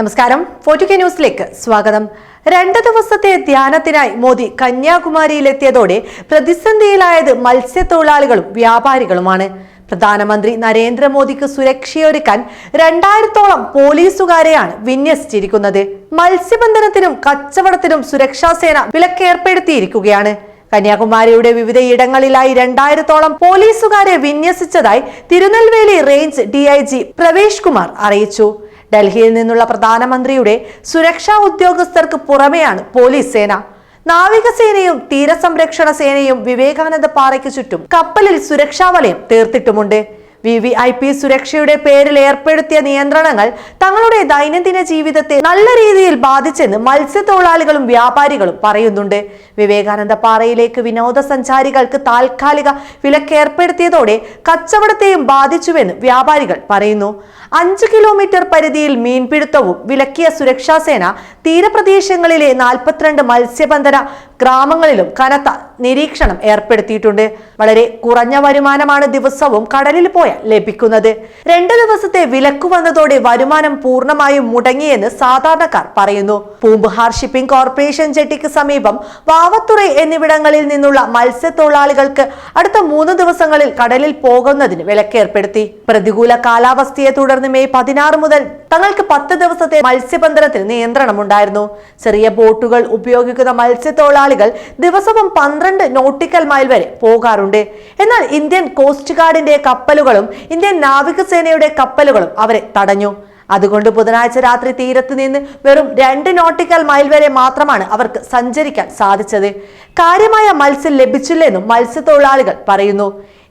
നമസ്കാരം. Forty K ന്യൂസിലേക്ക് സ്വാഗതം. രണ്ട് ദിവസത്തെ ധ്യാനത്തിനായി മോദി കന്യാകുമാരിയിലെത്തിയതോടെ പ്രതിസന്ധിയിലായത് മത്സ്യത്തൊഴിലാളികളും വ്യാപാരികളുമാണ്. പ്രധാനമന്ത്രി നരേന്ദ്രമോദിക്ക് സുരക്ഷയൊരുക്കാൻ രണ്ടായിരത്തോളം പോലീസുകാരെയാണ് വിന്യസിച്ചിരിക്കുന്നത്. മത്സ്യബന്ധനത്തിനും കച്ചവടത്തിനും സുരക്ഷാ സേന വിലക്കേർപ്പെടുത്തിയിരിക്കുകയാണ്. കന്യാകുമാരിയുടെ വിവിധ ഇടങ്ങളിലായി രണ്ടായിരത്തോളം പോലീസുകാരെ വിന്യസിച്ചതായി തിരുനെൽവേലി റേഞ്ച് ഡി പ്രവേശ് കുമാർ അറിയിച്ചു. ഡൽഹിയിൽ നിന്നുള്ള പ്രധാനമന്ത്രിയുടെ സുരക്ഷാ ഉദ്യോഗസ്ഥർക്ക് പുറമെയാണ് പോലീസ് സേന. നാവികസേനയും തീരസംരക്ഷണ സേനയും വിവേകാനന്ദ പാറയ്ക്ക് ചുറ്റും കപ്പലിൽ സുരക്ഷാ വലയം തീർത്തിട്ടുമുണ്ട്. വി വി ഐ പി സുരക്ഷയുടെ പേരിൽ ഏർപ്പെടുത്തിയ നിയന്ത്രണങ്ങൾ തങ്ങളുടെ ദൈനംദിന ജീവിതത്തെ നല്ല രീതിയിൽ ബാധിച്ചെന്ന് മത്സ്യത്തൊഴിലാളികളും വ്യാപാരികളും പറയുന്നുണ്ട്. വിവേകാനന്ദ പാറയിലേക്ക് വിനോദസഞ്ചാരികൾക്ക് താൽക്കാലിക വിലക്കേർപ്പെടുത്തിയതോടെ കച്ചവടത്തെയും ബാധിച്ചുവെന്ന് വ്യാപാരികൾ പറയുന്നു. അഞ്ച് കിലോമീറ്റർ പരിധിയിൽ മീൻപിടുത്തവും വിലക്കിയ സുരക്ഷാസേന തീരപ്രദേശങ്ങളിലെ നാൽപ്പത്തിരണ്ട് മത്സ്യബന്ധന ഗ്രാമങ്ങളിലും കനത്ത നിരീക്ഷണം ഏർപ്പെടുത്തിയിട്ടുണ്ട്. വളരെ കുറഞ്ഞ വരുമാനമാണ് ദിവസവും കടലിൽ ലഭിക്കുന്നത്. രണ്ടു ദിവസത്തെ വിലക്കു വന്നതോടെ വരുമാനം പൂർണമായും മുടങ്ങിയെന്ന് സാധാരണക്കാർ പറയുന്നു. പൂമ്പുഹാർ ഷിപ്പിംഗ് കോർപ്പറേഷൻ ജെട്ടിക്ക് സമീപം വാവത്തുറൈ എന്നിവിടങ്ങളിൽ നിന്നുള്ള മത്സ്യത്തൊഴിലാളികൾക്ക് അടുത്ത മൂന്ന് ദിവസങ്ങളിൽ കടലിൽ പോകുന്നതിന് വിലക്കേർപ്പെടുത്തി. പ്രതികൂല കാലാവസ്ഥയെ തുടർന്ന് മെയ് പതിനാറ് മുതൽ തങ്ങൾക്ക് പത്ത് ദിവസത്തെ മത്സ്യബന്ധനത്തിൽ നിയന്ത്രണം ഉണ്ടായിരുന്നു ചെറിയ ബോട്ടുകൾ ഉപയോഗിക്കുന്ന മത്സ്യത്തൊഴിലാളികൾ ദിവസവും പന്ത്രണ്ട് നോട്ടിക്കൽ മൈൽ വരെ പോകാറുണ്ട്. എന്നാൽ ഇന്ത്യൻ കോസ്റ്റ് ഗാർഡിന്റെ കപ്പലുകളും ഇന്ത്യൻ നാവികസേനയുടെ കപ്പലുകളും അവരെ തടഞ്ഞു. അതുകൊണ്ട് ബുധനാഴ്ച രാത്രി തീരത്ത് നിന്ന് വെറും രണ്ട് നോട്ടിക്കൽ മൈൽ വരെ മാത്രമാണ് അവർക്ക് സഞ്ചരിക്കാൻ സാധിച്ചത്. കാര്യമായ മത്സ്യം ലഭിച്ചില്ലെന്നും മത്സ്യത്തൊഴിലാളികൾ പറയുന്നു.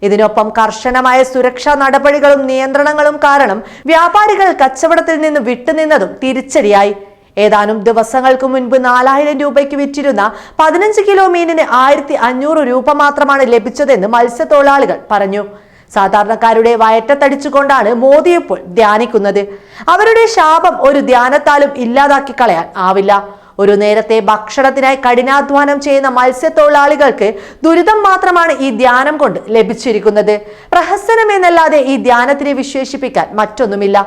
ഇതിനൊപ്പം കർശനമായ സുരക്ഷാ നടപടികളും നിയന്ത്രണങ്ങളും കാരണം വ്യാപാരികൾ കച്ചവടത്തിൽ നിന്ന് വിട്ടുനിന്നതും തിരിച്ചടിയായി. ഏതാനും ദിവസങ്ങൾക്ക് മുൻപ് നാലായിരം രൂപയ്ക്ക് വിറ്റിരുന്ന പതിനഞ്ച് കിലോ മീനിന് ആയിരത്തി അഞ്ഞൂറ് രൂപ മാത്രമാണ് ലഭിച്ചതെന്ന് മത്സ്യത്തൊഴിലാളികൾ പറഞ്ഞു. സാധാരണക്കാരുടെ വയറ്റത്തടിച്ചുകൊണ്ടാണ് മോദി ഇപ്പോൾ ധ്യാനിക്കുന്നത്. അവരുടെ ശാപം ഒരു ധ്യാനത്താലും ഇല്ലാതാക്കി കളയാൻ ആവില്ല. ഒരു നേരത്തെ ഭക്ഷണത്തിനായി കഠിനാധ്വാനം ചെയ്യുന്ന മത്സ്യത്തൊഴിലാളികൾക്ക് ദുരിതം മാത്രമാണ് ഈ ധ്യാനം കൊണ്ട് ലഭിച്ചിരിക്കുന്നത്. പ്രഹസനം എന്നല്ലാതെ ഈ ധ്യാനത്തിനെ വിശേഷിപ്പിക്കാൻ മറ്റൊന്നുമില്ല.